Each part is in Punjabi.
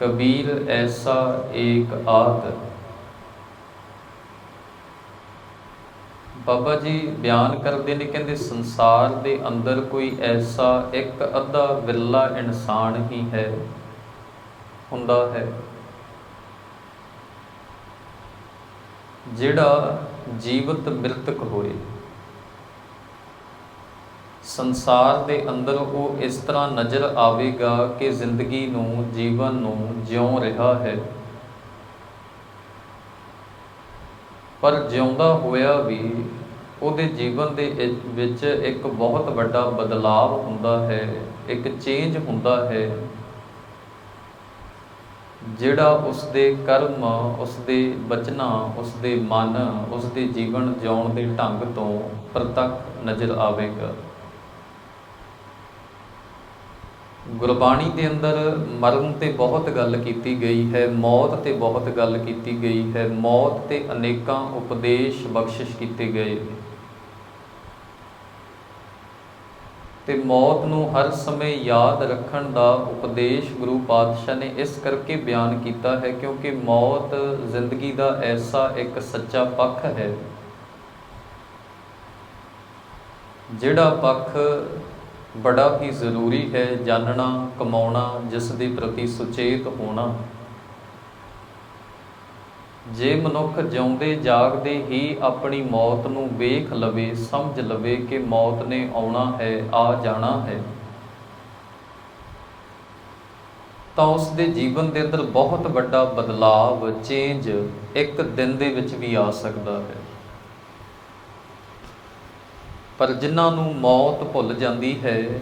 ਕਬੀਰ ਐਸਾ ਏਕ ਆਦ। ਬਾਬਾ ਜੀ ਬਿਆਨ ਕਰਦੇ ਨੇ, ਕਹਿੰਦੇ ਸੰਸਾਰ ਦੇ ਅੰਦਰ ਕੋਈ ਐਸਾ ਇੱਕ ਅੱਧਾ ਵਿਰਲਾ ਇਨਸਾਨ ਹੀ ਹੈ, ਹੁੰਦਾ ਹੈ, ਜਿਹੜਾ ਜੀਵਤ ਮ੍ਰਿਤਕ ਹੋਏ। ਸੰਸਾਰ ਦੇ ਅੰਦਰ ਉਹ ਇਸ ਤਰ੍ਹਾਂ ਨਜ਼ਰ ਆਵੇਗਾ ਕਿ ਜ਼ਿੰਦਗੀ ਨੂੰ, ਜੀਵਨ ਨੂੰ ਜਿਉ ਰਿਹਾ ਹੈ। ਪਰ ਜਿਉਂਦਾ ਹੋਇਆ ਵੀ ਉਹਦੇ ਜੀਵਨ ਦੇ ਵਿੱਚ ਇੱਕ ਬਹੁਤ ਵੱਡਾ ਬਦਲਾਅ ਹੁੰਦਾ ਹੈ, ਇੱਕ ਚੇਂਜ ਹੁੰਦਾ ਹੈ, ਜਿਹੜਾ ਉਸ ਦੇ ਕਰਮ ਉਸ ਦੇ ਬਚਨਾ ਉਸ ਦੇ ਮਨ ਉਸ ਦੇ ਜੀਵਨ ਜਿਉਣ ਦੇ ਢੰਗ ਤੋਂ ਪ੍ਰਤੱਖ ਨਜ਼ਰ ਆਵੇਗਾ। ਗੁਰਬਾਣੀ ਦੇ ਅੰਦਰ ਮਰਨ ਤੇ ਬਹੁਤ ਗੱਲ ਕੀਤੀ ਗਈ ਹੈ, ਮੌਤ ਤੇ ਬਹੁਤ ਗੱਲ ਕੀਤੀ ਗਈ ਹੈ, ਮੌਤ ਤੇ ਅਨੇਕਾਂ ਉਪਦੇਸ਼ ਬਖਸ਼ਿਸ਼ ਕੀਤੇ ਗਏ ਤੇ ਮੌਤ ਨੂੰ ਹਰ ਸਮੇਂ ਯਾਦ ਰੱਖਣ ਦਾ ਉਪਦੇਸ਼ ਗੁਰੂ ਪਾਤਸ਼ਾਹ ਨੇ ਇਸ ਕਰਕੇ ਬਿਆਨ ਕੀਤਾ ਹੈ ਕਿਉਂਕਿ ਮੌਤ ਜ਼ਿੰਦਗੀ ਦਾ ਐਸਾ ਇੱਕ ਸੱਚਾ ਪੱਖ ਹੈ, ਜਿਹੜਾ ਪੱਖ ਬੜਾ ਹੀ ਜ਼ਰੂਰੀ ਹੈ ਜਾਣਨਾ ਕਮਾਉਣਾ, ਜਿਸ ਦੇ ਪ੍ਰਤੀ ਸੁਚੇਤ ਹੋਣਾ। ਜੇ ਮਨੁੱਖ ਜਿਉਂਦੇ, ਜਾਗਦੇ ਹੀ ਆਪਣੀ ਮੌਤ ਨੂੰ ਵੇਖ ਲਵੇ, ਸਮਝ ਲਵੇ ਕਿ ਮੌਤ ਨੇ ਆਉਣਾ ਹੈ, ਆ ਜਾਣਾ ਹੈ। ਤਾਂ ਉਸ ਦੇ ਜੀਵਨ ਦੇ ਅੰਦਰ ਬਹੁਤ ਵੱਡਾ ਬਦਲਾਅ ਚੇਂਜ ਇੱਕ ਦਿਨ ਦੇ ਵਿੱਚ ਵੀ ਆ ਸਕਦਾ ਹੈ। ਪਰ ਜਿਨ੍ਹਾਂ ਨੂੰ ਮੌਤ ਭੁੱਲ ਜਾਂਦੀ ਹੈ,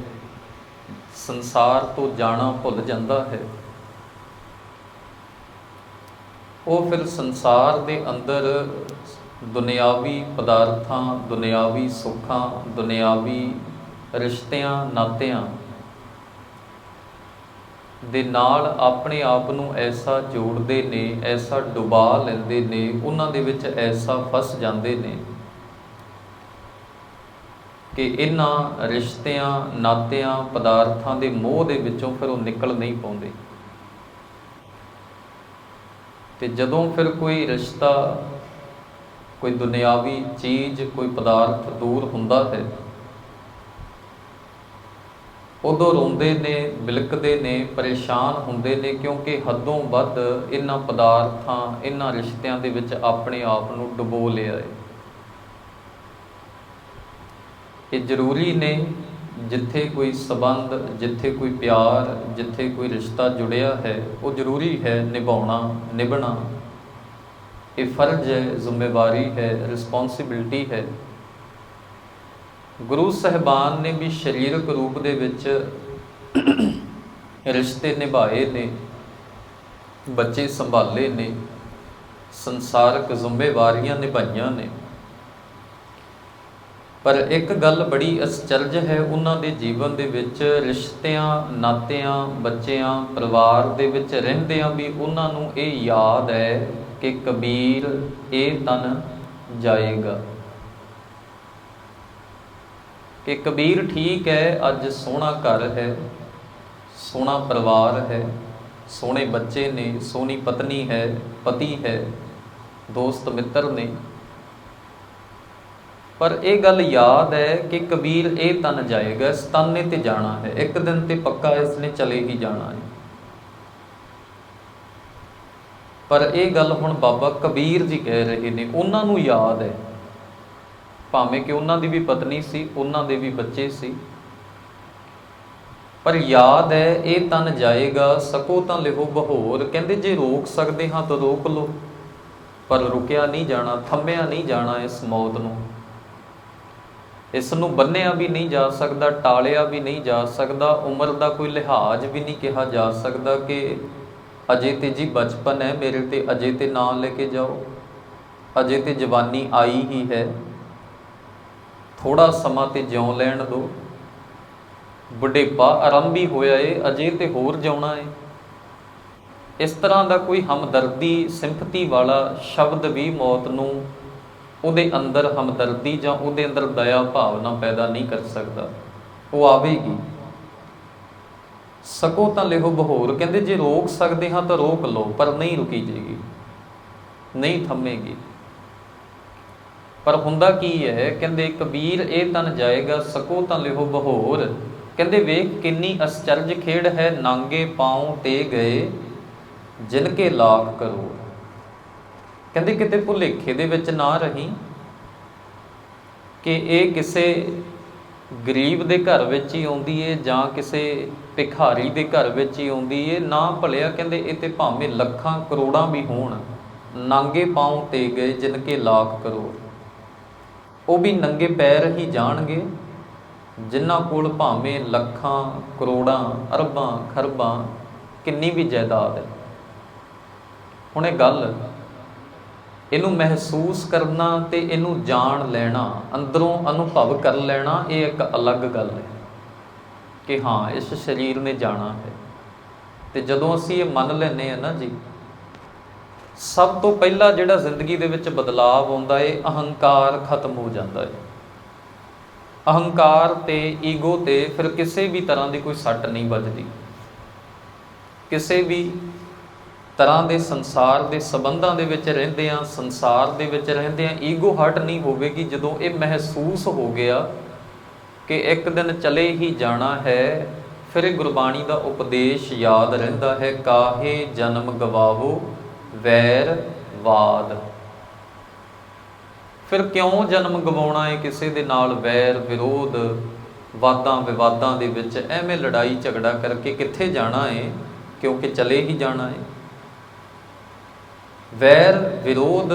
ਸੰਸਾਰ ਤੋਂ ਜਾਣਾ ਭੁੱਲ ਜਾਂਦਾ ਹੈ। ਉਹ ਫਿਰ ਸੰਸਾਰ ਦੇ ਅੰਦਰ ਦੁਨਿਆਵੀ ਪਦਾਰਥਾਂ, ਦੁਨਿਆਵੀ ਸੁੱਖਾਂ, ਦੁਨਿਆਵੀ ਰਿਸ਼ਤਿਆਂ, ਨਾਤਿਆਂ ਦੇ ਨਾਲ ਆਪਣੇ ਆਪ ਨੂੰ ਐਸਾ ਜੋੜਦੇ ਨੇ, ਐਸਾ ਡੁਬਾ ਲੈਂਦੇ ਨੇ, ਉਹਨਾਂ ਦੇ ਵਿੱਚ ਐਸਾ ਫਸ ਜਾਂਦੇ ਨੇ। ਕਿ ਇਹਨਾਂ ਰਿਸ਼ਤਿਆਂ, ਨਾਤਿਆਂ, ਪਦਾਰਥਾਂ ਦੇ ਮੋਹ ਦੇ ਵਿੱਚੋਂ ਫਿਰ ਉਹ ਨਿਕਲ ਨਹੀਂ ਪਾਉਂਦੇ। ਤੇ ਜਦੋਂ ਫਿਰ ਕੋਈ ਰਿਸ਼ਤਾ, ਕੋਈ ਦੁਨਿਆਵੀ ਚੀਜ਼, ਕੋਈ ਪਦਾਰਥ ਦੂਰ ਹੁੰਦਾ ਹੈ, ਉਦੋਂ ਰੋਂਦੇ ਨੇ, ਬਿਲਕਦੇ ਨੇ, ਪਰੇਸ਼ਾਨ ਹੁੰਦੇ ਨੇ, ਕਿਉਂਕਿ ਹੱਦੋਂ ਵੱਧ ਇਹਨਾਂ ਪਦਾਰਥਾਂ, ਇਹਨਾਂ ਰਿਸ਼ਤਿਆਂ ਦੇ ਵਿੱਚ ਆਪਣੇ ਆਪ ਨੂੰ ਡੁਬੋ ਲਿਆ ਹੈ। ਇਹ ਜ਼ਰੂਰੀ ਨੇ ਜਿੱਥੇ ਕੋਈ ਸਬੰਧ, ਜਿੱਥੇ ਕੋਈ ਪਿਆਰ, ਜਿੱਥੇ ਕੋਈ ਰਿਸ਼ਤਾ ਜੁੜਿਆ ਹੈ, ਉਹ ਜ਼ਰੂਰੀ ਹੈ ਨਿਭਾਉਣਾ, ਨਿਭਣਾ। ਇਹ ਫਰਜ਼ ਹੈ, ਜ਼ਿੰਮੇਵਾਰੀ ਹੈ ਰਿਸਪੌਂਸਿਬਿਲਟੀ ਹੈ। ਗੁਰੂ ਸਹਿਬਾਨ ਨੇ ਵੀ ਸਰੀਰਕ ਰੂਪ ਦੇ ਵਿੱਚ ਰਿਸ਼ਤੇ ਨਿਭਾਏ ਨੇ, ਬੱਚੇ ਸੰਭਾਲੇ ਨੇ, ਸੰਸਾਰਕ ਜ਼ਿੰਮੇਵਾਰੀਆਂ ਨਿਭਾਈਆਂ ਨੇ। ਪਰ ਇੱਕ ਗੱਲ ਬੜੀ ਅਸਚਰਜ ਹੈ, ਉਹਨਾਂ ਦੇ ਜੀਵਨ ਦੇ ਵਿੱਚ ਰਿਸ਼ਤਿਆਂ, ਨਾਤਿਆਂ, ਬੱਚਿਆਂ, ਪਰਿਵਾਰ ਦੇ ਵਿੱਚ ਰਹਿੰਦਿਆਂ ਵੀ ਉਹਨਾਂ ਨੂੰ ਇਹ ਯਾਦ ਹੈ ਕਿ ਕਬੀਰ ਇਹ ਤਨ ਜਾਏਗਾ। ਕਿ ਕਬੀਰ ਠੀਕ ਹੈ, ਅੱਜ ਸੋਹਣਾ ਘਰ ਹੈ, ਸੋਹਣਾ ਪਰਿਵਾਰ ਹੈ, ਸੋਹਣੇ ਬੱਚੇ ਨੇ, ਸੋਹਣੀ ਪਤਨੀ ਹੈ, ਪਤੀ ਹੈ, ਦੋਸਤ ਮਿੱਤਰ ਨੇ। ਪਰ ਇਹ ਗੱਲ ਯਾਦ ਹੈ ਕਿ ਕਬੀਰ ਇਹ ਤਨ ਜਾਏਗਾ ਇਸ ਤਾਨੇ ਤੇ ਜਾਣਾ ਹੈ, ਇੱਕ ਦਿਨ ਤੇ ਪੱਕਾ ਇਸ ਨੇ ਚਲੇ ਹੀ ਜਾਣਾ ਹੈ। ਪਰ ਇਹ ਗੱਲ ਹੁਣ ਬਾਬਾ ਕਬੀਰ ਜੀ ਕਹਿ ਰਹੇ ਨੇ, ਉਹਨਾਂ ਨੂੰ ਯਾਦ ਹੈ। ਭਾਵੇਂ ਕਿ ਉਹਨਾਂ ਦੀ ਵੀ ਪਤਨੀ ਸੀ, ਉਹਨਾਂ ਦੇ ਵੀ ਬੱਚੇ ਸੀ। ਪਰ ਯਾਦ ਹੈ, ਇਹ ਤਨ ਜਾਏਗਾ, ਸਕੋ ਤਾਂ ਲਿਹੋ ਬਹੋਰ, ਕਹਿੰਦੇ ਜੇ ਰੋਕ ਸਕਦੇ ਹਾਂ ਤਾਂ ਰੋਕ ਲਓ। ਪਰ ਰੁਕਿਆ ਨਹੀਂ ਜਾਣਾ, ਥੰਮਿਆ ਨਹੀਂ ਜਾਣਾ ਇਸ ਮੌਤ ਨੂੰ। ਇਸ ਨੂੰ ਬੰਨਿਆ ਵੀ ਨਹੀਂ ਜਾ ਸਕਦਾ, ਟਾਲਿਆ ਵੀ ਨਹੀਂ ਜਾ ਸਕਦਾ, ਉਮਰ ਦਾ ਕੋਈ ਲਿਹਾਜ਼ ਵੀ ਨਹੀਂ ਕਿਹਾ ਜਾ ਸਕਦਾ ਕਿ ਅਜੇ ਤੇ ਜੀ ਬਚਪਨ ਹੈ ਮੇਰੇ ਤੇ, ਅਜੇ ਤੇ ਨਾਂ ਲੈ ਕੇ ਜਾਓ। ਅਜੇ ਤੇ ਜਵਾਨੀ ਆਈ ਹੀ ਹੈ। ਥੋੜਾ ਸਮਾਂ ਤੇ ਜਿਉ ਲੈਣ ਦਿਓ ਬੁਢੇਪਾ ਆਰੰਭੀ ਹੋਇਆ ਏ, ਅਜੇ ਤੇ ਹੋਰ ਜਿਉਣਾ ਏ। ਇਸ ਤਰ੍ਹਾਂ ਦਾ ਕੋਈ ਹਮਦਰਦੀ ਸਿੰਪਥੀ ਵਾਲਾ ਸ਼ਬਦ ਵੀ ਮੌਤ ਨੂੰ ਉਹਦੇ ਅੰਦਰ ਹਮਦਰਦੀ ਜਾਂ ਉਹਦੇ ਅੰਦਰ ਦਇਆ ਭਾਵਨਾ ਪੈਦਾ ਨਹੀਂ ਕਰ ਸਕਦਾ। ਉਹ ਆਵੇਗੀ। ਸਕੋ ਤਾਂ ਲਿਹੋ ਬਹੋਰ, ਕਹਿੰਦੇ ਜੇ ਰੋਕ ਸਕਦੇ ਹਾਂ ਤਾਂ ਰੋਕ ਲਓ, ਪਰ ਨਹੀਂ ਰੁਕੀ ਜੇਗੀ, ਨਹੀਂ ਥੰਮੇਗੀ। ਪਰ ਹੁੰਦਾ ਕੀ ਹੈ, ਕਹਿੰਦੇ ਕਬੀਰ ਇਹ ਤਨ ਜਾਏਗਾ, ਸਕੋ ਤਾਂ ਲਿਹੋ ਬਹੋਰ, ਕਹਿੰਦੇ ਵੇਖ ਕਿੰਨੀ ਅਸਚਰਜ ਖੇੜ ਹੈ, ਨਾਂਗੇ ਪਾਉ ਤੇ ਗਏ, ਜਿਨ ਕੇ ਲਾਖ ਕਰੋੜ। ਕਹਿੰਦੇ ਕਿਤੇ ਭੁਲੇਖੇ ਦੇ ਵਿੱਚ ਨਾ ਰਹੀ ਕਿ ਇਹ ਕਿਸੇ ਗਰੀਬ ਦੇ ਘਰ ਵਿੱਚ ਹੀ ਆਉਂਦੀ ਏ ਜਾਂ ਕਿਸੇ ਭਿਖਾਰੀ ਦੇ ਘਰ ਵਿੱਚ ਹੀ ਆਉਂਦੀ ਏ, ਨਾ ਭਲਿਆ ਕਹਿੰਦੇ ਇਹ ਤੇ ਭਾਵੇਂ ਲੱਖਾਂ ਕਰੋੜਾਂ ਵੀ ਹੋਣ, ਨਾਂਗੇ ਪਾਉ ਤੇ ਗਏ ਜਿਨ ਕੇ ਲਾਖ ਕਰੋੜ। ਉਹ ਵੀ ਨੰਗੇ ਪੈਰ ਹੀ ਜਾਣਗੇ, ਜਿਨ੍ਹਾਂ ਕੋਲ ਭਾਵੇਂ ਲੱਖਾਂ, ਕਰੋੜਾਂ, ਅਰਬਾਂ, ਖਰਬਾਂ ਕਿੰਨੀ ਵੀ ਜਾਇਦਾਦ ਹੈ ਹੁਣ ਇਹ ਗੱਲ ਇਹਨੂੰ ਮਹਿਸੂਸ ਕਰਨਾ ਤੇ ਇਹਨੂੰ ਜਾਣ ਲੈਣਾ, ਅੰਦਰੋਂ ਅਨੁਭਵ ਕਰ ਲੈਣਾ, ਇਹ ਇੱਕ ਅਲੱਗ ਗੱਲ ਹੈ ਕਿ ਹਾਂ, ਇਸ ਸਰੀਰ ਨੇ ਜਾਣਾ ਹੈ। ਤੇ ਜਦੋਂ ਅਸੀਂ ਇਹ ਮੰਨ ਲੈਨੇ ਆ ਨਾ ਜੀ, ਸਭ ਤੋਂ ਪਹਿਲਾਂ ਜਿਹੜਾ ਜ਼ਿੰਦਗੀ ਦੇ ਵਿੱਚ ਬਦਲਾਅ ਆਉਂਦਾ ਹੈ, ਅਹੰਕਾਰ ਖਤਮ ਹੋ ਜਾਂਦਾ ਹੈ। ਅਹੰਕਾਰ ਤੇ ਈਗੋ ਤੇ ਫਿਰ ਕਿਸੇ ਵੀ ਤਰ੍ਹਾਂ ਦੀ ਕੋਈ ਸੱਟ ਨਹੀਂ ਵੱਜਦੀ। ਕਿਸੇ ਵੀ ਤਰ੍ਹਾਂ ਦੇ ਸੰਸਾਰ ਦੇ ਸਬੰਧਾਂ ਦੇ ਵਿੱਚ ਰਹਿੰਦੇ ਆ ਸੰਸਾਰ ਦੇ ਵਿੱਚ ਰਹਿੰਦੇ ਆ ਈਗੋ ਹਟ ਨਹੀਂ ਹੋਵੇਗੀ ਜਦੋਂ ਇਹ ਮਹਿਸੂਸ ਹੋ ਗਿਆ ਕਿ ਇੱਕ ਦਿਨ ਚਲੇ ਹੀ ਜਾਣਾ ਹੈ, ਫਿਰ ਇਹ ਗੁਰਬਾਣੀ ਦਾ ਉਪਦੇਸ਼ ਯਾਦ ਰਹਿੰਦਾ ਹੈ, ਕਾਹੇ ਜਨਮ ਗਵਾਵੋ ਵੈਰ ਵਾਦ। ਫਿਰ ਕਿਉਂ ਜਨਮ ਗਵਾਉਣਾ ਹੈ ਕਿਸੇ ਦੇ ਨਾਲ ਵੈਰ ਵਿਰੋਧ, ਵਾਦਾਂ ਵਿਵਾਦਾਂ ਦੇ ਵਿੱਚ? ਐਵੇਂ ਲੜਾਈ ਝਗੜਾ ਕਰਕੇ ਕਿੱਥੇ ਜਾਣਾ ਹੈ? ਕਿਉਂਕਿ ਚਲੇ ਹੀ ਜਾਣਾ ਹੈ। ਵੈਰ, ਵਿਰੋਧ,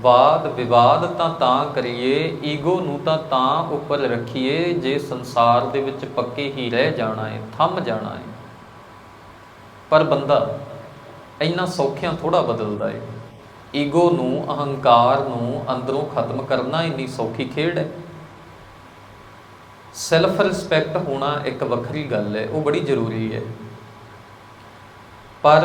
ਵਾਦ, ਵਿਵਾਦ ਤਾਂ ਤਾਂ ਕਰੀਏ, ਈਗੋ ਨੂੰ ਤਾਂ ਤਾਂ ਉੱਪਰ ਰੱਖੀਏ, ਜੇ ਸੰਸਾਰ ਦੇ ਵਿੱਚ ਪੱਕੇ ਹੀ ਰਹਿ ਜਾਣਾ ਹੈ ਥੰਮ ਜਾਣਾ ਹੈ ਪਰ ਬੰਦਾ ਇੰਨਾ ਸੌਖਿਆਂ ਥੋੜਾ ਬਦਲਦਾ ਹੈ ਈਗੋ ਨੂੰ, ਅਹੰਕਾਰ ਨੂੰ ਅੰਦਰੋਂ ਖਤਮ ਕਰਨਾ ਇੰਨੀ ਸੌਖੀ ਖੇਡ ਹੈ ਸੈਲਫ ਰਿਸਪੈਕਟ ਹੋਣਾ ਇੱਕ ਵੱਖਰੀ ਗੱਲ ਹੈ ਉਹ ਬੜੀ ਜ਼ਰੂਰੀ ਹੈ ਪਰ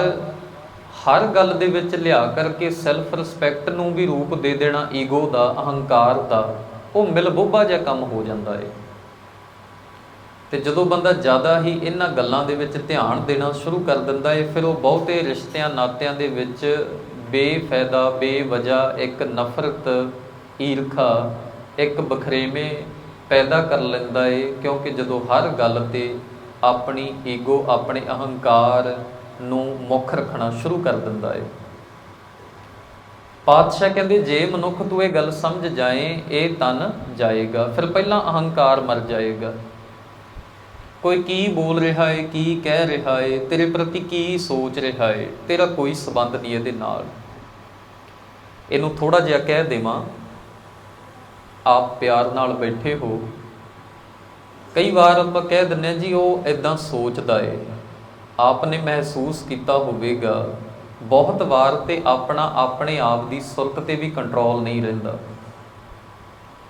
ਹਰ ਗੱਲ ਦੇ ਵਿੱਚ ਲਿਆ ਕਰਕੇ ਸੈਲਫ ਰਿਸਪੈਕਟ ਨੂੰ ਵੀ ਰੂਪ ਦੇ ਦੇਣਾ ਈਗੋ ਦਾ, ਅਹੰਕਾਰ ਦਾ, ਉਹ ਮਿਲਬੋਬਾ ਜਿਹਾ ਕੰਮ ਹੋ ਜਾਂਦਾ ਹੈ ਤੇ ਜਦੋਂ ਬੰਦਾ ਜ਼ਿਆਦਾ ਹੀ ਇਹਨਾਂ ਗੱਲਾਂ ਦੇ ਵਿੱਚ ਧਿਆਨ ਦੇਣਾ ਸ਼ੁਰੂ ਕਰ ਦਿੰਦਾ ਏ, ਫਿਰ ਉਹ ਬਹੁਤੇ ਰਿਸ਼ਤਿਆਂ ਨਾਤਿਆਂ ਦੇ ਵਿੱਚ ਬੇਫਾਇਦਾ, ਬੇਵਜ੍ਹਾ, ਇੱਕ ਨਫ਼ਰਤ, ਈਰਖਾ, ਇੱਕ ਬਖਰੇਵੇਂ ਪੈਦਾ ਕਰ ਲੈਂਦਾ ਏ, ਕਿਉਂਕਿ ਜਦੋਂ ਹਰ ਗੱਲ ਤੇ ਆਪਣੀ ਈਗੋ ਆਪਣੇ ਅਹੰਕਾਰ ਨੂੰ ਮੁੱਖ ਰੱਖਣਾ ਸ਼ੁਰੂ ਕਰ ਦਿੰਦਾ ਹੈ ਪਾਤਸ਼ਾਹ ਕਹਿੰਦੇ, ਜੇ ਮਨੁੱਖ ਤੂੰ ਇਹ ਗੱਲ ਸਮਝ ਜਾਏ, ਇਹ ਤਨ ਜਾਏਗਾ। ਫਿਰ ਪਹਿਲਾਂ ਅਹੰਕਾਰ ਮਰ ਜਾਏਗਾ। ਕੋਈ ਕੀ ਬੋਲ ਰਿਹਾ ਹੈ ਕੀ ਕਹਿ ਰਿਹਾ ਹੈ ਤੇਰੇ ਪ੍ਰਤੀ ਕੀ ਸੋਚ ਰਿਹਾ ਹੈ ਤੇਰਾ ਕੋਈ ਸਬੰਧ ਨਹੀਂ ਇਹਦੇ ਨਾਲ। ਇਹਨੂੰ ਥੋੜਾ ਜਿਹਾ ਕਹਿ ਦੇਵਾਂ, ਆਪ ਪਿਆਰ ਨਾਲ ਬੈਠੇ ਹੋ। ਕਈ ਵਾਰ ਆਪਾਂ ਕਹਿ ਦਿੰਨੇ ਆ ਜੀ, ਉਹ ਇਦਾਂ ਸੋਚਦਾ ਏ। ਆਪ ਨੇ ਮਹਿਸੂਸ ਕੀਤਾ ਹੋਵੇਗਾ। ਬਹੁਤ ਵਾਰ ਤੇ ਆਪਣਾ ਆਪਣੇ ਆਪ ਦੀ ਸੁਰਤ ਤੇ ਵੀ ਕੰਟਰੋਲ ਨਹੀਂ ਰਹਿੰਦਾ।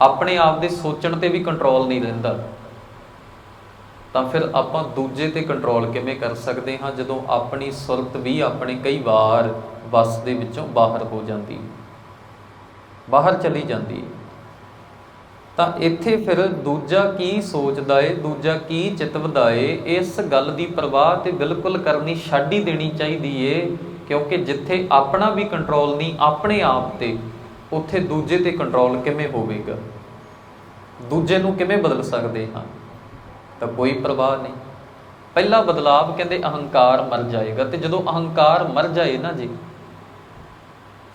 ਆਪਣੇ ਆਪ ਦੇ ਸੋਚਣ ਤੇ ਵੀ ਕੰਟਰੋਲ ਨਹੀਂ ਰਹਿੰਦਾ। ਤਾਂ ਫਿਰ ਆਪਾਂ ਦੂਜੇ ਤੇ ਕੰਟਰੋਲ ਕਿਵੇਂ ਕਰ ਸਕਦੇ ਹਾਂ, ਜਦੋਂ ਆਪਣੀ ਸੁਰਤ ਵੀ ਆਪਣੇ ਕਈ ਵਾਰ ਬਸ ਦੇ ਵਿੱਚੋਂ ਬਾਹਰ ਹੋ ਜਾਂਦੀ ਬਾਹਰ ਚਲੀ ਜਾਂਦੀ ਤਾਂ ਇੱਥੇ ਫਿਰ ਦੂਜਾ ਕੀ ਸੋਚਦਾ ਏ, ਦੂਜਾ ਕੀ ਚਿਤਵਦਾ ਏ, ਇਸ ਗੱਲ ਦੀ ਪਰਵਾਹ ਤੇ ਬਿਲਕੁਲ ਕਰਨੀ ਛੱਡ ਹੀ ਦੇਣੀ ਚਾਹੀਦੀ ਏ, ਕਿਉਂਕਿ ਜਿੱਥੇ ਆਪਣਾ ਵੀ ਕੰਟਰੋਲ ਨਹੀਂ, ਆਪਣੇ ਆਪ ਤੇ, ਉੱਥੇ ਦੂਜੇ ਤੇ ਕੰਟਰੋਲ ਕਿਵੇਂ ਹੋਵੇਗਾ? ਦੂਜੇ ਨੂੰ ਕਿਵੇਂ ਬਦਲ ਸਕਦੇ ਹਾਂ? ਤਾਂ ਕੋਈ ਪ੍ਰਵਾਹ ਨਹੀਂ। ਪਹਿਲਾ ਬਦਲਾਵ ਕਹਿੰਦੇ ਅਹੰਕਾਰ ਮਰ ਜਾਏਗਾ ਤੇ ਜਦੋਂ ਅਹੰਕਾਰ ਮਰ ਜਾਏ ਨਾ ਜੀ,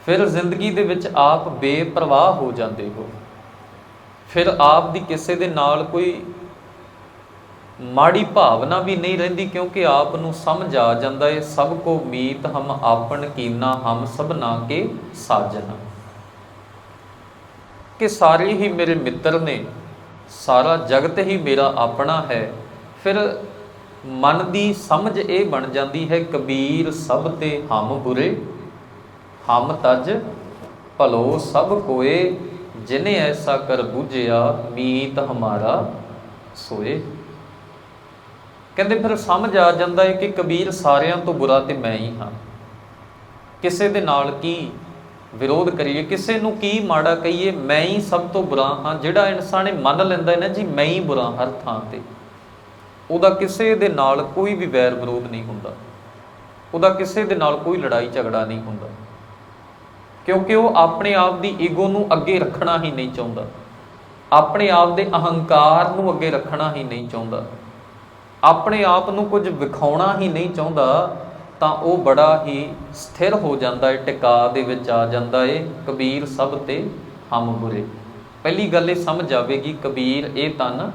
ਫਿਰ ਜ਼ਿੰਦਗੀ ਦੇ ਵਿੱਚ ਆਪ ਬੇਪਰਵਾਹ ਹੋ ਜਾਂਦੇ ਹੋ। ਫਿਰ ਆਪ ਦੀ ਕਿਸੇ ਦੇ ਨਾਲ ਕੋਈ ਮਾੜੀ ਭਾਵਨਾ ਵੀ ਨਹੀਂ ਰਹਿੰਦੀ ਕਿਉਂਕਿ ਆਪ ਨੂੰ ਸਮਝ ਆ ਜਾਂਦਾ ਹੈ ਸਭ ਕੋ ਮੀਤ ਹਮ ਆਪਨ ਕੀਨਾ, ਹਮ ਸਭਨਾ ਕੇ ਸਾਜਨ। ਕਿ ਸਾਰੇ ਹੀ ਮੇਰੇ ਮਿੱਤਰ ਨੇ, ਸਾਰਾ ਜਗਤ ਹੀ ਮੇਰਾ ਆਪਣਾ ਹੈ। ਫਿਰ ਮਨ ਦੀ ਸਮਝ ਇਹ ਬਣ ਜਾਂਦੀ ਹੈ, ਕਬੀਰ ਸਭ ਤੇ ਹਮ ਬੁਰੇ, ਹਮ ਤਜ ਭਲੋ ਸਭ ਕੋਏ। ਜਿਨੇ ਐਸਾ ਕਰ ਬੁਝਿਆ, ਮੀਤ ਹਮਾਰਾ ਸੋਏ। ਕਹਿੰਦੇ, ਫਿਰ ਸਮਝ ਆ ਜਾਂਦਾ ਹੈ ਕਿ ਕਬੀਰ ਸਾਰਿਆਂ ਤੋਂ ਬੁਰਾ ਤੇ ਮੈਂ ਹੀ ਹਾਂ। ਕਿਸੇ ਦੇ ਨਾਲ ਕੀ ਵਿਰੋਧ ਕਰੀਏ? ਕਿਸੇ ਨੂੰ ਕੀ ਮਾੜਾ ਕਹੀਏ? ਮੈਂ ਹੀ ਸਭ ਤੋਂ ਬੁਰਾ ਹਾਂ। ਜਿਹੜਾ ਇਨਸਾਨ ਇਹ ਮੰਨ ਲੈਂਦਾ ਹੈ ਨਾ ਜੀ, ਮੈਂ ਹੀ ਬੁਰਾ ਹਰ ਥਾਂ ਤੇ। ਉਹਦਾ ਕਿਸੇ ਦੇ ਨਾਲ ਕੋਈ ਵੀ ਵੈਰ ਵਿਰੋਧ ਨਹੀਂ ਹੁੰਦਾ। ਉਹਦਾ ਕਿਸੇ ਦੇ ਨਾਲ ਕੋਈ ਲੜਾਈ ਝਗੜਾ ਨਹੀਂ ਹੁੰਦਾ। ਕਿਉਂਕਿ ਉਹ ਆਪਣੇ ਆਪ ਦੀ ਈਗੋ ਨੂੰ ਅੱਗੇ ਰੱਖਣਾ ਹੀ ਨਹੀਂ ਚਾਹੁੰਦਾ। ਆਪਣੇ ਆਪ ਦੇ ਅਹੰਕਾਰ ਨੂੰ ਅੱਗੇ ਰੱਖਣਾ ਹੀ ਨਹੀਂ ਚਾਹੁੰਦਾ। ਆਪਣੇ ਆਪ ਨੂੰ ਕੁਝ ਵਿਖਾਉਣਾ ਹੀ ਨਹੀਂ ਚਾਹੁੰਦਾ, ਤਾਂ ਉਹ ਬੜਾ ਹੀ ਸਥਿਰ ਹੋ ਜਾਂਦਾ ਹੈ ਟਿਕਾ ਦੇ ਵਿੱਚ ਆ ਜਾਂਦਾ ਹੈ ਕਬੀਰ ਸਭ ਤੇ ਹਮ ਬੁਰੇ। ਪਹਿਲੀ ਗੱਲ ਇਹ ਸਮਝ ਆਵੇਗੀ, ਕਬੀਰ ਇਹ ਤਨ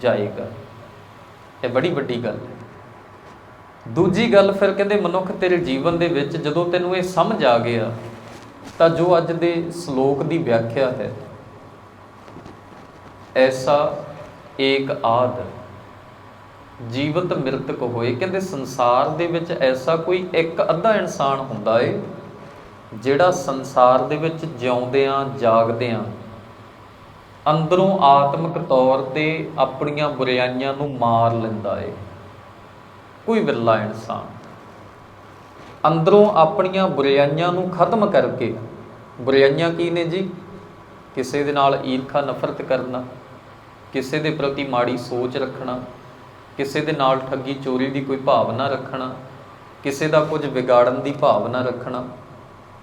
ਜਾਏਗਾ। ਇਹ ਬੜੀ ਵੱਡੀ ਗੱਲ ਹੈ। ਦੂਜੀ ਗੱਲ ਫਿਰ ਕਹਿੰਦੇ ਮਨੁੱਖ ਤੇਰੇ ਜੀਵਨ ਦੇ ਵਿੱਚ ਜਦੋਂ ਤੈਨੂੰ ਇਹ ਸਮਝ ਆ ਗਿਆ ਤਾਂ ਜੋ ਅੱਜ ਦੇ ਸ਼ਲੋਕ ਦੀ ਵਿਆਖਿਆ ਹੈ। ਐਸਾ ਏਕ ਆਦ, ਜੀਵਤ ਮ੍ਰਿਤਕ ਹੋਏ। ਕਹਿੰਦੇ ਸੰਸਾਰ ਦੇ ਵਿੱਚ ਐਸਾ ਕੋਈ ਇੱਕ ਅੱਧਾ ਇਨਸਾਨ ਹੁੰਦਾ ਏ, ਜਿਹੜਾ ਸੰਸਾਰ ਦੇ ਵਿੱਚ ਜਿਉਂਦਿਆਂ, ਜਾਗਦਿਆਂ, ਅੰਦਰੋਂ ਆਤਮਿਕ ਤੌਰ ਤੇ ਆਪਣੀਆਂ ਬੁਰਾਈਆਂ ਨੂੰ ਮਾਰ ਲੈਂਦਾ ਏ। ਕੋਈ ਵਿਰਲਾ ਇਨਸਾਨ ਅੰਦਰੋਂ ਆਪਣੀਆਂ ਬੁਰਾਈਆਂ ਨੂੰ ਖਤਮ ਕਰਕੇ ਬੁਰਾਈਆਂ ਕੀ ਨੇ ਜੀ? ਕਿਸੇ ਦੇ ਨਾਲ ਈਰਖਾ ਨਫ਼ਰਤ ਕਰਨਾ, ਕਿਸੇ ਦੇ ਪ੍ਰਤੀ ਮਾੜੀ ਸੋਚ ਰੱਖਣਾ, ਕਿਸੇ ਦੇ ਨਾਲ ਠੱਗੀ ਚੋਰੀ ਦੀ ਕੋਈ ਭਾਵਨਾ ਰੱਖਣਾ, ਕਿਸੇ ਦਾ ਕੁਝ ਵਿਗਾੜਨ ਦੀ ਭਾਵਨਾ ਰੱਖਣਾ,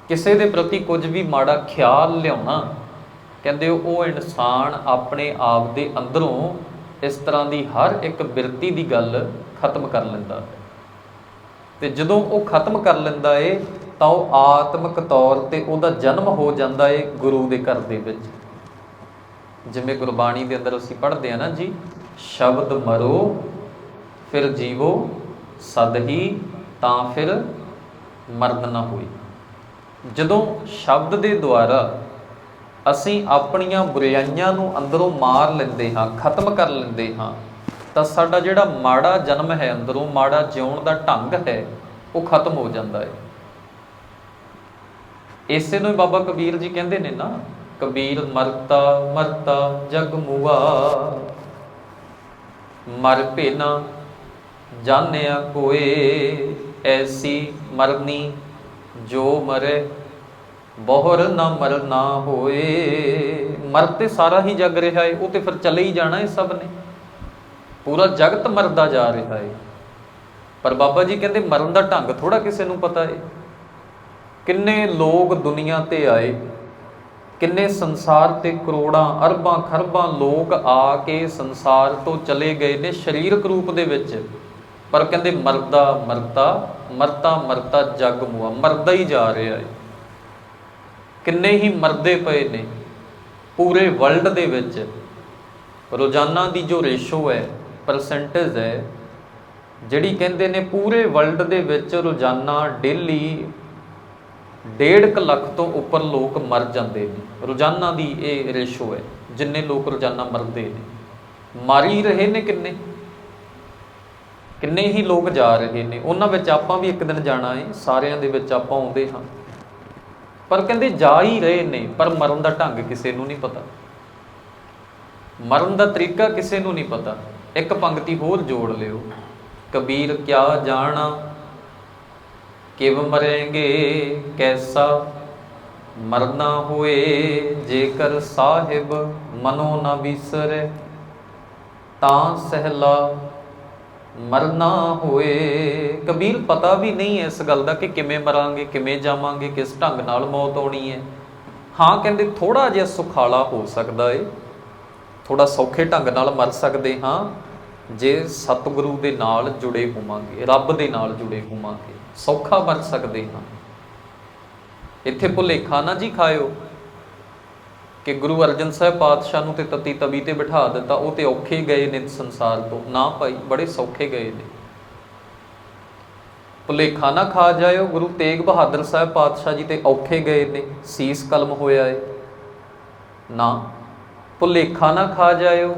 ਕਿਸੇ ਦੇ ਪ੍ਰਤੀ ਕੁਝ ਵੀ ਮਾੜਾ ਖਿਆਲ ਲਿਆਉਣਾ, ਕਹਿੰਦੇ ਉਹ ਇਨਸਾਨ ਆਪਣੇ ਆਪ ਦੇ ਅੰਦਰੋਂ ਇਸ ਤਰ੍ਹਾਂ ਦੀ ਹਰ ਇੱਕ ਬਿਰਤੀ ਦੀ ਗੱਲ ਖਤਮ ਕਰ ਲੈਂਦਾ ਹੈ। ਤੇ ਜਦੋਂ ਉਹ ਖਤਮ ਕਰ ਲੈਂਦਾ ਏ ਤਾਂ ਉਹ ਆਤਮਿਕ ਤੌਰ ਤੇ ਉਹਦਾ ਜਨਮ ਹੋ ਜਾਂਦਾ ਏ ਗੁਰੂ ਦੇ ਘਰ ਦੇ ਵਿੱਚ। ਜਿਵੇਂ ਗੁਰਬਾਣੀ ਦੇ ਅੰਦਰ ਅਸੀਂ ਪੜ੍ਹਦੇ ਆ ਨਾ ਜੀ, ਸ਼ਬਦ ਮਰੋ, ਫਿਰ ਜੀਵੋ, ਸਦ ਹੀ, ਤਾਂ ਫਿਰ ਮਰਨ ਨਾ ਹੋਈ ਜਦੋਂ ਸ਼ਬਦ ਦੇ ਦੁਆਰਾ ਅਸੀਂ ਆਪਣੀਆਂ ਬੁਰਾਈਆਂ ਨੂੰ ਅੰਦਰੋਂ ਮਾਰ ਲੈਂਦੇ ਹਾਂ, ਖਤਮ ਕਰ ਲੈਂਦੇ ਹਾਂ, ਤਾਂ ਸਾਡਾ ਜਿਹੜਾ ਮਾੜਾ ਜਨਮ ਹੈ ਅੰਦਰੋਂ, ਮਾੜਾ ਜਿਉਣ ਦਾ ਢੰਗ ਹੈ, ਉਹ ਖਤਮ ਹੋ ਜਾਂਦਾ ਹੈ ਇਸੇ ਨੂੰ ਹੀ ਬਾਬਾ ਕਬੀਰ ਜੀ ਕਹਿੰਦੇ ਨੇ ਨਾ, ਕਬੀਰ ਮਰਤਾ ਮਰਤਾ ਜਗ ਮੁਆ। ਮਰ ਭੇਨਾ ਜਾਣਿਆ ਕੋਏ, ਐਸੀ ਮਰਨੀ ਜੋ ਮਰੇ, ਬਹੁਰ ਨਾ ਮਰਨਾ ਹੋਏ। ਮਰ ਤੇ ਸਾਰਾ ਹੀ ਜਗ ਰਿਹਾ ਏ, ਉਹ ਤੇ ਫਿਰ ਚਲੇ ਹੀ ਜਾਣਾ ਏ ਸਭ ਨੇ। ਪੂਰਾ ਜਗਤ ਮਰਦਾ ਜਾ ਰਿਹਾ ਏ। ਪਰ ਬਾਬਾ ਜੀ ਕਹਿੰਦੇ ਮਰਨ ਦਾ ਢੰਗ ਥੋੜਾ ਕਿਸੇ ਨੂੰ ਪਤਾ ਏ। ਕਿੰਨੇ ਲੋਕ ਦੁਨੀਆ ਤੇ ਆਏ? ਕਿੰਨੇ ਸੰਸਾਰ ਤੇ ਕਰੋੜਾਂ, ਅਰਬਾਂ, ਖਰਬਾਂ ਲੋਕ ਆ ਕੇ ਸੰਸਾਰ ਤੋਂ ਚਲੇ ਗਏ ਨੇ ਸਰੀਰਕ ਰੂਪ ਦੇ ਵਿੱਚ? ਪਰ ਕਹਿੰਦੇ ਮਰਦਾ, ਮਰਤਾ ਮਰਤਾ ਮਰਤਾ ਜਗ ਮੁਆ, ਮਰਦਾ ਹੀ ਜਾ ਰਿਹਾ ਹੈ ਕਿੰਨੇ ਹੀ ਮਰਦੇ ਪਏ ਨੇ ਪੂਰੇ ਵਰਲਡ ਦੇ ਵਿੱਚ? ਰੋਜ਼ਾਨਾ ਦੀ ਜੋ ਰੇਸ਼ੋ ਹੈ ਪਰਸੈਂਟੇਜ ਹੈ, ਜਿਹੜੀ ਕਹਿੰਦੇ ਨੇ ਪੂਰੇ ਵਰਲਡ ਦੇ ਵਿੱਚ ਰੋਜ਼ਾਨਾ ਡੇਲੀ 1.5 ਲੱਖ ਤੋਂ ਉੱਪਰ ਲੋਕ ਮਰ ਜਾਂਦੇ ਨੇ। ਰੋਜ਼ਾਨਾ ਦੀ ਇਹ ਰੇਸ਼ੋ ਹੈ, ਜਿੰਨੇ ਲੋਕ ਰੋਜ਼ਾਨਾ ਮਰਦੇ ਨੇ। ਮਾਰੀ ਰਹੇ ਨੇ ਕਿੰਨੇ? ਕਿੰਨੇ ਹੀ ਲੋਕ ਜਾ ਰਹੇ ਨੇ? ਉਹਨਾਂ ਵਿੱਚ ਆਪਾਂ ਵੀ ਇੱਕ ਦਿਨ ਜਾਣਾ ਹੈ, ਸਾਰਿਆਂ ਦੇ ਵਿੱਚ ਆਪਾਂ ਆਉਂਦੇ ਹਾਂ। ਪਰ ਕਹਿੰਦੇ ਜਾ ਹੀ ਰਹੇ ਨੇ, ਪਰ ਮਰਨ ਦਾ ਢੰਗ ਕਿਸੇ ਨੂੰ ਨਹੀਂ ਪਤਾ। ਮਰਨ ਦਾ ਤਰੀਕਾ ਕਿਸੇ ਨੂੰ ਨਹੀਂ ਪਤਾ। ਇੱਕ ਪੰਕਤੀ ਹੋਰ ਜੋੜ ਲਿਓ। ਕਬੀਰ ਕਿਆ ਜਾਣਾ ਕਿਵ ਮਰੇਂਗੇ ਕੈਸਾ? ਮਰਨਾ ਹੋਏ ਜੇਕਰ ਸਾਹਿਬ ਮਨੋ ਨਾ ਵਿਸਰੇ, ਤਾਂ ਸਹਿਲਾ ਮਰਨਾ ਹੋਏ। ਕਬੀਰ, ਪਤਾ ਵੀ ਨਹੀਂ ਇਸ ਗੱਲ ਦਾ ਕਿ ਕਿਵੇਂ ਮਰਾਂਗੇ, ਕਿਵੇਂ ਜਾਵਾਂਗੇ, ਕਿਸ ਢੰਗ ਨਾਲ ਮੌਤ ਆਉਣੀ ਹੈ। ਹਾਂ, ਕਹਿੰਦੇ ਥੋੜਾ ਜਿਹਾ ਸੁਖਾਲਾ ਹੋ ਸਕਦਾ ਏ। ਥੋੜਾ ਸੌਖੇ ਢੰਗ ਨਾਲ ਮਰ ਸਕਦੇ ਹਾਂ, ਜੇ ਸਤਿਗੁਰੂ ਦੇ ਨਾਲ ਜੁੜੇ ਹੋਵਾਂਗੇ, ਰੱਬ ਦੇ ਨਾਲ ਜੁੜੇ ਹੋਵਾਂਗੇ। ਸੌਖਾ ਮਰ ਸਕਦੇ ਹਾਂ। ਇੱਥੇ ਭੁਲੇਖਾ ਨਾ ਜੀ ਖਾਇਓ ਕਿ ਗੁਰੂ ਅਰਜਨ ਸਾਹਿਬ ਪਾਤਸ਼ਾਹ ਨੂੰ ਤੇ ਤਤੀ ਤਵੀ ਤੇ ਬਿਠਾ ਦਿੱਤਾ, ਉਹ ਤੇ ਔਖੇ ਗਏ ਨੇ ਸੰਸਾਰ ਤੋਂ। ਨਾ ਭਾਈ, ਬੜੇ ਸੌਖੇ ਗਏ ਨੇ। ਭੁਲੇਖਾ ਨਾ ਖਾ ਜਾਇਓ, ਗੁਰੂ ਤੇਗ ਬਹਾਦਰ ਸਾਹਿਬ ਪਾਤਸ਼ਾਹ ਜੀ ਤੇ ਔਖੇ ਗਏ ਨੇ, ਸੀਸ ਕਲਮ ਹੋਇਆ ਏ। ਨਾ, ਭੁਲੇਖਾ ਨਾ ਖਾ ਜਾਇਓ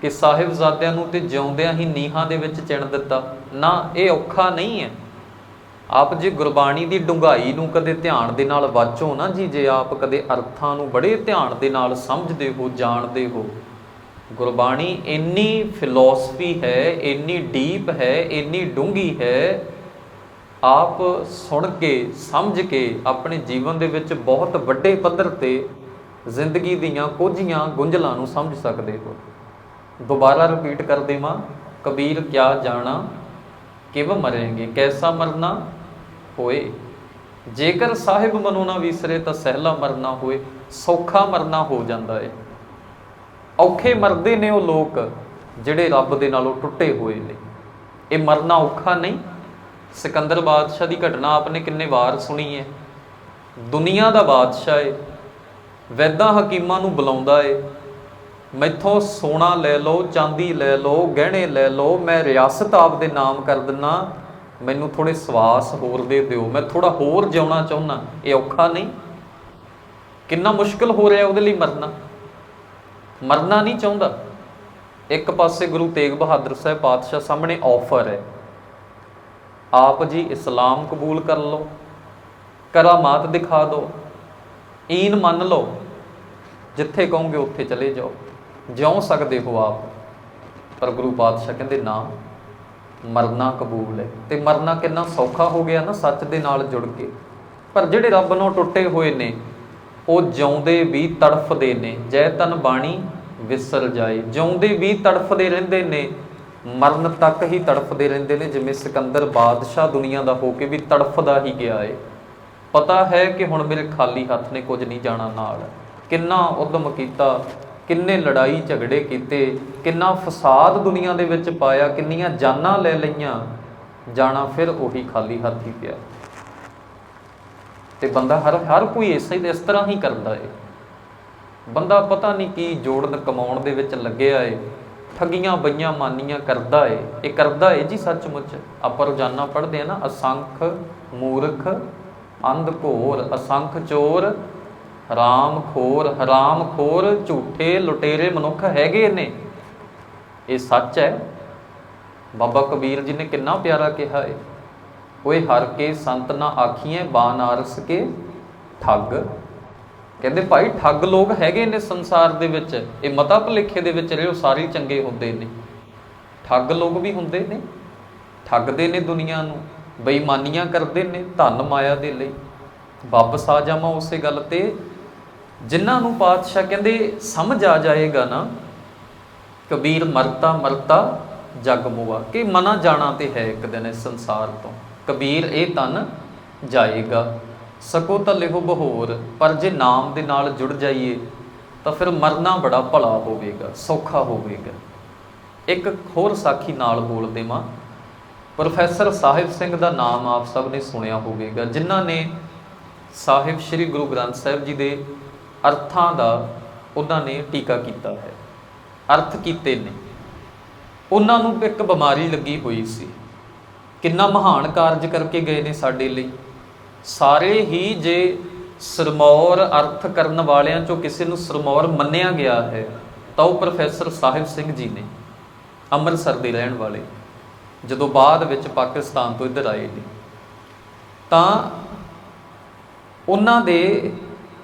ਕਿ ਸਾਹਿਬਜ਼ਾਦਿਆਂ ਨੂੰ ਤੇ ਜਿਉਂਦਿਆਂ ਹੀ ਨੀਹਾਂ ਦੇ ਵਿੱਚ ਚਿਣ ਦਿੱਤਾ। ਨਾ, ਇਹ ਔਖਾ ਨਹੀਂ ਹੈ। ਆਪ ਜੇ ਗੁਰਬਾਣੀ ਦੀ ਡੁੰਗਾਈ ਨੂੰ ਕਦੇ ਧਿਆਨ ਦੇ ਨਾਲ ਵਾਚੋ ਨਾ ਜੀ, ਜੇ ਆਪ ਕਦੇ ਅਰਥਾਂ ਨੂੰ ਬੜੇ ਧਿਆਨ ਦੇ ਨਾਲ ਸਮਝਦੇ ਹੋ, ਜਾਣਦੇ ਹੋ। ਗੁਰਬਾਣੀ ਇੰਨੀ ਫਿਲਾਸਫੀ ਹੈ, ਇੰਨੀ ਡੀਪ ਹੈ, ਇੰਨੀ ਡੂੰਗੀ ਹੈ, ਆਪ ਸੁਣ ਕੇ, ਸਮਝ ਕੇ, ਆਪਣੇ ਜੀਵਨ ਦੇ ਵਿੱਚ ਬਹੁਤ ਵੱਡੇ ਪੱਧਰ ਤੇ ਜ਼ਿੰਦਗੀ ਦੀਆਂ ਕੋਝੀਆਂ, ਗੁੰਝਲਾਂ ਨੂੰ ਸਮਝ ਸਕਦੇ ਹੋ। ਦੁਬਾਰਾ ਰਿਪੀਟ ਕਰ ਦੇਵਾਂ, ਕਬੀਰ ਕਿਆ ਜਾਣਾ ਕਿਵ ਮਰेंगे ਕੈਸਾ ਮਰਨਾ ਹੋਏ? ਜੇਕਰ ਸਾਹਿਬ ਮਨੋ ਨਾ ਵਿਸਰੇ ਤਾਂ ਸਹਿਲਾ ਮਰਨਾ ਹੋਏ, ਸੌਖਾ ਮਰਨਾ ਹੋ ਜਾਂਦਾ ਏ। ਔਖੇ ਮਰਦੇ ਨੇ ਉਹ ਲੋਕ ਜਿਹੜੇ ਰੱਬ ਦੇ ਨਾਲੋਂ ਟੁੱਟੇ ਹੋਏ ਨੇ। ਇਹ ਮਰਨਾ ਔਖਾ ਨਹੀਂ। ਸਿਕੰਦਰ ਬਾਦਸ਼ਾਹ ਦੀ ਘਟਨਾ ਆਪਨੇ ਕਿੰਨੇ ਵਾਰ ਸੁਣੀ ਹੈ ਦੁਨੀਆ ਦਾ ਬਾਦਸ਼ਾਹ ਏ। ਵੈਦਾਂ ਹਕੀਮਾਂ ਨੂੰ ਬੁਲਾਉਂਦਾ ਏ। ਮੈਥੋਂ ਸੋਨਾ ਲੈ ਲਓ, ਚਾਂਦੀ ਲੈ ਲਓ, ਗਹਿਣੇ ਲੈ ਲਓ, ਮੈਂ ਰਿਆਸਤ ਆਪ ਦੇ ਨਾਮ ਕਰ ਦਿੰਨਾ। ਮੈਨੂੰ ਥੋੜੇ ਸਵਾਸ ਹੋਰ ਦੇ ਦਿਓ। ਮੈਂ ਥੋੜਾ ਹੋਰ ਜਿਉਣਾ ਚਾਹੁੰਨਾ। ਇਹ ਔਖਾ ਨਹੀਂ। ਕਿੰਨਾ ਮੁਸ਼ਕਲ ਹੋ ਰਿਹਾ ਉਹਦੇ ਲਈ ਮਰਨਾ। ਮਰਨਾ ਨਹੀਂ ਚਾਹੁੰਦਾ। ਇੱਕ ਪਾਸੇ ਗੁਰੂ ਤੇਗ ਬਹਾਦਰ ਸਾਹਿਬ ਪਾਤਸ਼ਾਹ ਸਾਹਮਣੇ ਆਫਰ ਹੈ। ਆਪ ਜੀ ਇਸਲਾਮ ਕਬੂਲ ਕਰ ਲਓ। ਕਰਾਮਾਤ ਦਿਖਾ ਦਿਓ। ਈਨ ਮੰਨ ਲਓ। ਜਿੱਥੇ ਕਹੋਗੇ ਉੱਥੇ ਚਲੇ ਜਾਓ। ਜਿਉਂ ਸਕਦੇ ਹੋ ਆਪ, ਪਰ ਗੁਰੂ ਪਾਤਸ਼ਾਹ ਕਹਿੰਦੇ, ਨਾ, ਮਰਨਾ ਕਬੂਲ ਹੈ। ਤੇ ਮਰਨਾ ਕਿੰਨਾ ਸੌਖਾ ਹੋ ਗਿਆ ਨਾ, ਸੱਚ ਦੇ ਨਾਲ ਜੁੜ ਕੇ। ਪਰ ਜਿਹੜੇ ਰੱਬ ਨੂੰ ਟੁੱਟੇ ਹੋਏ ਨੇ, ਉਹ ਜਿਉਂਦੇ ਵੀ ਤੜਫਦੇ ਨੇ। ਜੈ ਤਨ ਬਾਣੀ ਵਿਸਰ ਜਾਏ। ਜਿਉਂਦੇ ਵੀ ਤੜਫਦੇ ਰਹਿੰਦੇ ਨੇ, ਮਰਨ ਤੱਕ ਹੀ ਤੜਫਦੇ ਰਹਿੰਦੇ ਨੇ। ਜਿਵੇਂ ਸਿਕੰਦਰ ਬਾਦਸ਼ਾਹ ਦੁਨੀਆ ਦਾ ਹੋ ਕੇ ਵੀ ਤੜਫਦਾ ਹੀ ਗਿਆ ਏ। ਪਤਾ ਹੈ ਕਿ ਹੁਣ ਮੇਰੇ ਖਾਲੀ ਹੱਥ ਨੇ ਕੁਝ ਨਹੀਂ ਜਾਣਾ ਨਾਲ। ਕਿੰਨਾ ਉਦਮ ਕੀਤਾ ਕਿੰਨੇ ਲੜਾਈ ਝਗੜੇ ਕੀਤੇ, ਕਿੰਨਾ ਫਸਾਦ ਦੁਨੀਆ ਦੇ ਵਿੱਚ ਪਾਇਆ, ਕਿੰਨੀਆਂ ਜਾਨਾਂ ਲੈ ਲਈਆਂ, ਜਾਣਾ ਫਿਰ ਉਹੀ ਖਾਲੀ ਹੱਥ ਹੀ ਪਿਆ। ਤੇ ਬੰਦਾ ਹਰ ਹਰ ਕੋਈ ਇਸੇ ਇਸ ਤਰ੍ਹਾਂ ਹੀ ਕਰਦਾ ਏ। ਬੰਦਾ ਪਤਾ ਨਹੀਂ ਕੀ ਜੋੜਨ ਕਮਾਉਣ ਦੇ ਵਿੱਚ ਲੱਗਿਆ ਏ, ਠੱਗੀਆਂ ਬਈਆਂ ਮਾਨੀਆਂ ਕਰਦਾ ਏ। ਇਹ ਕਰਦਾ ਏ ਜੀ ਸੱਚਮੁੱਚ। ਆਪਾਂ ਰੋਜ਼ਾਨਾ ਪੜ੍ਹਦੇ ਆ ਨਾ, ਅਸੰਖ ਮੂਰਖ, ਅੰਧ ਘੋਰ, ਅਸੰਖ ਚੋਰ ਹਰਾਮ ਖੋਰ ਹਰਾਮ ਖੋਰ ਝੂਠੇ ਲੁਟੇਰੇ ਮਨੁੱਖ ਹੈਗੇ ਨੇ। ਇਹ ਸੱਚ ਹੈ। ਬਾਬਾ ਕਬੀਰ ਜੀ ਨੇ ਕਿੰਨਾ ਪਿਆਰਾ ਕਿਹਾ ਏ। ਓਏ ਹਰ ਕੇ ਸੰਤ ਨਾ ਆਖੀਏ ਬਾਨਾਰਸ ਕੇ ਠੱਗ। ਕਹਿੰਦੇ ਭਾਈ ਠੱਗ ਲੋਕ ਹੈਗੇ ਨੇ ਸੰਸਾਰ ਦੇ ਵਿੱਚ। ਇਹ ਮਤਾ ਭਲੇਖੇ ਦੇ ਵਿੱਚ ਰਹੇ, ਉਹ ਸਾਰੇ ਚੰਗੇ ਹੁੰਦੇ ਨੇ। ਠੱਗ ਲੋਕ ਵੀ ਹੁੰਦੇ ਨੇ। ਠੱਗਦੇ ਨੇ ਦੁਨੀਆ ਨੂੰ। ਬੇਈਮਾਨੀਆਂ ਕਰਦੇ ਨੇ ਧਨ ਮਾਇਆ ਦੇ ਲਈ। ਵਾਪਸ ਆ ਜਾਵਾਂ ਉਸੇ ਗੱਲ ਤੇ ਜਿਨ੍ਹਾਂ ਨੂੰ ਪਾਤਸ਼ਾਹ ਕਹਿੰਦੇ ਸਮਝ ਆ ਜਾਏਗਾ ਨਾ, ਕਬੀਰ ਮਰਤਾ ਮਰਤਾ ਜਗ ਮੁਆ। ਕਿ ਮਨਾ ਜਾਣਾ ਤੇ ਹੈ ਇੱਕ ਦਿਨ ਇਸ ਸੰਸਾਰ ਤੋਂ। ਕਬੀਰ ਇਹ ਤਨ ਜਾਏਗਾ। ਸਕੋ ਤਾਂ ਲਿਹੋ ਬਹੋਰ, ਪਰ ਜੇ ਨਾਮ ਦੇ ਨਾਲ ਜੁੜ ਜਾਈਏ, ਤਾਂ ਫਿਰ ਮਰਨਾ ਬੜਾ ਭਲਾ ਹੋਵੇਗਾ, ਸੌਖਾ ਹੋਵੇਗਾ। ਇੱਕ ਹੋਰ ਸਾਖੀ ਨਾਲ ਬੋਲ ਦੇਵਾਂ। ਪ੍ਰੋਫੈਸਰ ਸਾਹਿਬ ਸਿੰਘ ਦਾ ਨਾਮ ਆਪ ਸਭ ਨੇ ਸੁਣਿਆ ਹੋਵੇਗਾ, ਜਿਨ੍ਹਾਂ ਨੇ ਸਾਹਿਬ ਸ੍ਰੀ ਗੁਰੂ ਗ੍ਰੰਥ ਸਾਹਿਬ ਜੀ ਦੇ ਅਰਥਾਂ ਦਾ ਉਹਨਾਂ ਨੇ ਟੀਕਾ ਕੀਤਾ ਹੈ। ਅਰਥ ਕੀਤੇ ਨੇ। ਉਹਨਾਂ ਨੂੰ ਇੱਕ ਬਿਮਾਰੀ ਲੱਗੀ ਹੋਈ ਸੀ। ਕਿੰਨਾ ਮਹਾਨ ਕਾਰਜ ਕਰਕੇ ਗਏ ਨੇ ਸਾਡੇ ਲਈ। ਸਾਰੇ ਹੀ ਜੇ ਸਰਮੌਰ ਅਰਥ ਕਰਨ ਵਾਲਿਆਂ ਚੋਂ ਕਿਸੇ ਨੂੰ ਸਰਮੌਰ ਮੰਨਿਆ ਗਿਆ ਹੈ, ਤਾਂ ਉਹ ਪ੍ਰੋਫੈਸਰ ਸਾਹਿਬ ਸਿੰਘ ਜੀ ਨੇ ਅੰਮ੍ਰਿਤਸਰ ਦੇ ਰਹਿਣ ਵਾਲੇ, ਜਦੋਂ ਬਾਅਦ ਵਿੱਚ ਪਾਕਿਸਤਾਨ ਤੋਂ ਇੱਧਰ ਆਏ ਨੇ। ਤਾਂ ਉਹਨਾਂ ਦੇ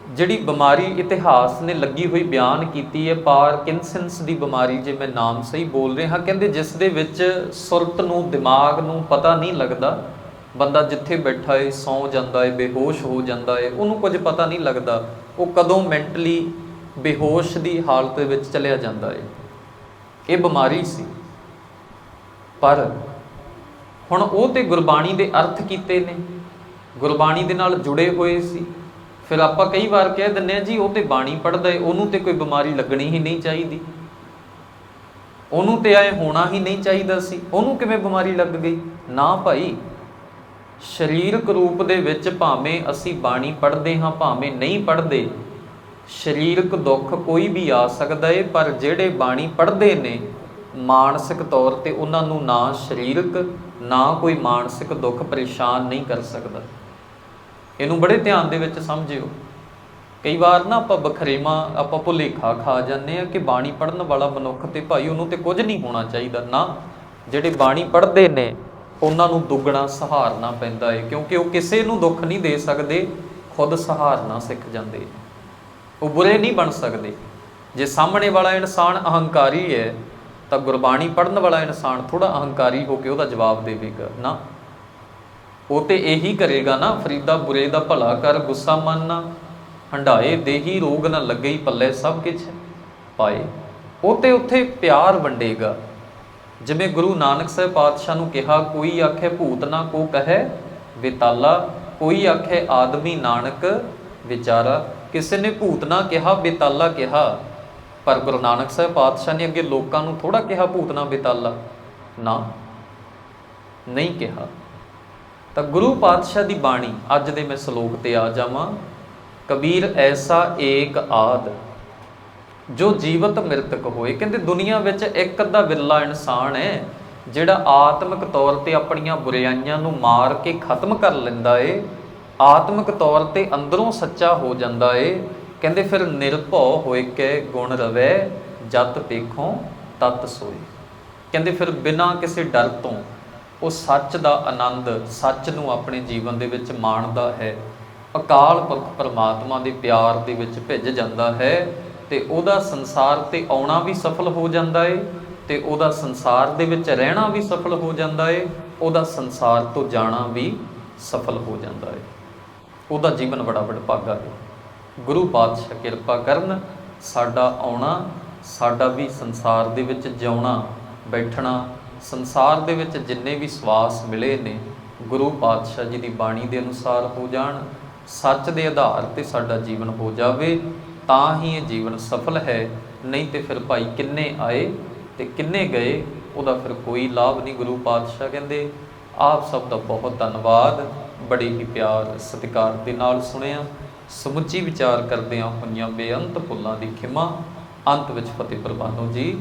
ਜਿਹੜੀ ਬਿਮਾਰੀ ਇਤਿਹਾਸ ਨੇ ਲੱਗੀ ਹੋਈ ਬਿਆਨ ਕੀਤੀ ਹੈ, ਪਾਰਕਿੰਸਨਸ ਦੀ ਬਿਮਾਰੀ, ਜੇ ਮੈਂ ਨਾਮ ਸਹੀ ਬੋਲ ਰਿਹਾ, ਕਹਿੰਦੇ ਜਿਸ ਦੇ ਵਿੱਚ ਸੁਰਤ ਨੂੰ, ਦਿਮਾਗ ਨੂੰ ਪਤਾ ਨਹੀਂ ਲੱਗਦਾ, ਬੰਦਾ ਜਿੱਥੇ ਬੈਠਾ ਏ, ਸੌ ਜਾਂਦਾ ਏ, ਬੇਹੋਸ਼ ਹੋ ਜਾਂਦਾ ਏ, ਉਹਨੂੰ ਕੁਝ ਪਤਾ ਨਹੀਂ ਲੱਗਦਾ, ਉਹ ਕਦੋਂ ਮੈਂਟਲੀ ਬੇਹੋਸ਼ ਦੀ ਹਾਲਤ ਵਿੱਚ ਚਲਿਆ ਜਾਂਦਾ ਏ। ਇਹ ਬਿਮਾਰੀ ਸੀ। ਪਰ ਹੁਣ ਉਹ ਤੇ ਗੁਰਬਾਣੀ ਦੇ ਅਰਥ ਕੀਤੇ ਨੇ, ਗੁਰਬਾਣੀ ਦੇ ਨਾਲ ਜੁੜੇ ਹੋਏ ਸੀ। ਫਿਰ ਆਪਾਂ ਕਈ ਵਾਰ ਕਹਿ ਦਿੰਨੇ ਆ ਜੀ, ਉਹ ਤੇ ਬਾਣੀ ਪੜਦਾ ਏ, ਉਹਨੂੰ ਤੇ ਕੋਈ ਬਿਮਾਰੀ ਲੱਗਣੀ ਹੀ ਨਹੀਂ ਚਾਹੀਦੀ। ਉਹਨੂੰ ਤੇ ਐ ਹੋਣਾ ਹੀ ਨਹੀਂ ਚਾਹੀਦਾ ਸੀ। ਉਹਨੂੰ ਕਿਵੇਂ ਬਿਮਾਰੀ ਲੱਗ ਗਈ? ਨਾ ਭਾਈ, ਸਰੀਰਕ ਰੂਪ ਦੇ ਵਿੱਚ ਭਾਵੇਂ ਅਸੀਂ ਬਾਣੀ ਪੜ੍ਹਦੇ ਹਾਂ, ਭਾਵੇਂ ਨਹੀਂ ਪੜ੍ਹਦੇ, ਸਰੀਰਕ ਦੁੱਖ ਕੋਈ ਵੀ ਆ ਸਕਦਾ ਏ, ਪਰ ਜਿਹੜੇ ਬਾਣੀ ਪੜ੍ਹਦੇ ਨੇ, ਮਾਨਸਿਕ ਤੌਰ ਤੇ ਉਹਨਾਂ ਨੂੰ ਨਾ ਸਰੀਰਕ, ਨਾ ਕੋਈ ਮਾਨਸਿਕ ਦੁੱਖ ਪਰੇਸ਼ਾਨ ਨਹੀਂ ਕਰ ਸਕਦਾ। ਇਹਨੂੰ ਬੜੇ ਧਿਆਨ ਦੇ ਵਿੱਚ ਸਮਝਿਓ। ਕਈ ਵਾਰ ਨਾ ਆਪਾਂ ਬਖਰੇਵਾ, ਆਪਾਂ ਭੁਲੇਖਾ ਖਾ ਜਾਂਦੇ ਆ ਕਿ ਬਾਣੀ ਪੜਨ ਵਾਲਾ ਮਨੁੱਖ ਤੇ ਭਾਈ ਉਹਨੂੰ ਤੇ ਕੁਝ ਨਹੀਂ ਹੋਣਾ ਚਾਹੀਦਾ। ਨਾ, ਜਿਹੜੇ ਬਾਣੀ ਪੜ੍ਹਦੇ ਨੇ, ਉਹਨਾਂ ਨੂੰ ਦੁੱਗਣਾ ਸਹਾਰਨਾ ਪੈਂਦਾ ਹੈ ਕਿਉਂਕਿ ਉਹ ਕਿਸੇ ਨੂੰ ਦੁੱਖ ਨਹੀਂ ਦੇ ਸਕਦੇ, ਖੁਦ ਸਹਾਰਨਾ ਸਿੱਖ ਜਾਂਦੇ ਉਹ ਬੁਰੇ ਨਹੀਂ ਬਣ ਸਕਦੇ। ਜੇ ਸਾਹਮਣੇ ਵਾਲਾ ਇਨਸਾਨ ਅਹੰਕਾਰੀ ਹੈ ਤਾਂ ਗੁਰਬਾਣੀ ਪੜਨ ਵਾਲਾ ਇਨਸਾਨ ਥੋੜਾ ਅਹੰਕਾਰੀ ਹੋ ਕੇ ਉਹਦਾ ਜਵਾਬ ਦੇਵੇਗਾ। ਨਾ ਉਹ ਤੇ ਇਹੀ ਕਰੇਗਾ ਨਾ, ਫਰੀਦਾ ਬੁਰੇ ਦਾ ਭਲਾ ਕਰ, ਗੁੱਸਾ ਮੰਨਣਾ ਹੰਡਾਏ ਦੇਹੀ ਰੋਗ ਨਾ ਲੱਗੇ ਪੱਲੇ ਸਭ ਕੁਛ ਪਾਏ। ਉਹ ਤੇ ਉੱਥੇ ਪਿਆਰ ਵੰਡੇਗਾ। ਜਿਵੇਂ ਗੁਰੂ ਨਾਨਕ ਸਾਹਿਬ ਪਾਤਸ਼ਾਹ ਨੂੰ ਕਿਹਾ, ਕੋਈ ਆਖੇ ਭੂਤ ਨਾ ਕੋ ਕਹੈ ਵਿਤਾਲਾ, ਕੋਈ ਆਖੇ ਆਦਮੀ ਨਾਨਕ ਵਿਚਾਰਾ। ਕਿਸੇ ਨੇ ਭੂਤ ਨਾ ਕਿਹਾ ਬੇਤਾਲਾ ਕਿਹਾ। ਪਰ ਗੁਰੂ ਨਾਨਕ ਸਾਹਿਬ ਪਾਤਸ਼ਾਹ ਨੇ ਅੱਗੇ ਲੋਕਾਂ ਨੂੰ ਥੋੜਾ ਕਿਹਾ, ਭੂਤ ਨਾ ਬੇਤਾਲਾ ਨਾ। ਨਹੀਂ ਕਿਹਾ। ਤਾਂ ਗੁਰੂ ਪਾਤਸ਼ਾਹ ਦੀ ਬਾਣੀ, ਅੱਜ ਦੇ ਮੈਂ ਸ਼ਲੋਕ ਤੇ ਆ ਜਾਵਾਂ। ਕਬੀਰ ਐਸਾ ਏਕ ਆਦ, ਜੋ ਜੀਵਤ ਮ੍ਰਿਤਕ ਹੋਏ। ਕਹਿੰਦੇ ਦੁਨੀਆ ਵਿੱਚ ਇੱਕ ਅੱਧਾ ਵਿਰਲਾ ਇਨਸਾਨ ਹੈ, ਜਿਹੜਾ ਆਤਮਿਕ ਤੌਰ ਤੇ ਆਪਣੀਆਂ ਬੁਰਾਈਆਂ ਨੂੰ ਮਾਰ ਕੇ ਖਤਮ ਕਰ ਲੈਂਦਾ ਏ। ਆਤਮਿਕ ਤੌਰ ਤੇ ਅੰਦਰੋਂ ਸੱਚਾ ਹੋ ਜਾਂਦਾ ਏ। ਕਹਿੰਦੇ ਫਿਰ ਨਿਰਭਉ ਹੋਏ ਕੇ ਗੁਣ ਰਵੇ, ਜਤ ਪੇਖੋਂ ਤਤ ਸੋਏ। ਕਹਿੰਦੇ ਫਿਰ ਬਿਨਾਂ ਕਿਸੇ ਡਰ ਤੋਂ ਉਹ ਸੱਚ ਦਾ ਆਨੰਦ, ਸੱਚ ਨੂੰ ਆਪਣੇ ਜੀਵਨ ਦੇ ਵਿੱਚ ਮਾਣਦਾ ਹੈ। ਅਕਾਲ ਪੁਰਖ ਪਰਮਾਤਮਾ ਦੇ ਪਿਆਰ ਦੇ ਵਿੱਚ ਭਿੱਜ ਜਾਂਦਾ ਹੈ ਤੇ ਉਹਦਾ ਸੰਸਾਰ ਤੇ ਆਉਣਾ ਵੀ ਸਫਲ ਹੋ ਜਾਂਦਾ ਏ ਤੇ ਉਹਦਾ ਸੰਸਾਰ ਦੇ ਵਿੱਚ ਰਹਿਣਾ ਵੀ ਸਫਲ ਹੋ ਜਾਂਦਾ ਏ, ਉਹਦਾ ਸੰਸਾਰ ਤੋਂ ਜਾਣਾ ਵੀ ਸਫਲ ਹੋ ਜਾਂਦਾ ਏ। ਉਹਦਾ ਜੀਵਨ ਬੜਾ ਵਡਭਾਗਾ ਹੈ ਗੁਰੂ ਪਾਤਸ਼ਾਹ ਕਿਰਪਾ ਕਰਨ ਸਾਡਾ ਆਉਣਾ, ਸਾਡਾ ਵੀ ਸੰਸਾਰ ਦੇ ਵਿੱਚ ਜਿਉਣਾ, ਬੈਠਣਾ ਸੰਸਾਰ ਦੇ ਵਿੱਚ ਜਿੰਨੇ ਵੀ ਸਵਾਸ ਮਿਲੇ ਨੇ, ਗੁਰੂ ਪਾਤਸ਼ਾਹ ਜੀ ਦੀ ਬਾਣੀ ਦੇ ਅਨੁਸਾਰ ਹੋ ਜਾਣ, ਸੱਚ ਦੇ ਆਧਾਰ ਤੇ ਸਾਡਾ ਜੀਵਨ ਹੋ ਜਾਵੇ, ਤਾਂ ਹੀ ਇਹ ਜੀਵਨ ਸਫਲ ਹੈ। ਨਹੀਂ ਤੇ ਫਿਰ ਭਾਈ ਕਿੰਨੇ ਆਏ ਤੇ ਕਿੰਨੇ ਗਏ, ਉਹਦਾ ਫਿਰ ਕੋਈ ਲਾਭ ਨਹੀਂ ਗੁਰੂ ਪਾਤਸ਼ਾਹ ਕਹਿੰਦੇ। ਆਪ ਸਭ ਦਾ ਬਹੁਤ ਧੰਨਵਾਦ। ਬੜੇ ਹੀ ਪਿਆਰ ਸਤਿਕਾਰ ਦੇ ਨਾਲ ਸੁਣਿਆ। ਸਮੁੱਚੀ ਵਿਚਾਰ ਕਰਦਿਆਂ ਹੋਈਆਂ ਬੇਅੰਤ ਭੁੱਲਾਂ ਦੀ ਖਿਮਾ। ਅੰਤ ਵਿੱਚ ਫਤਿਹ ਪ੍ਰਵਾਨੋ ਜੀ।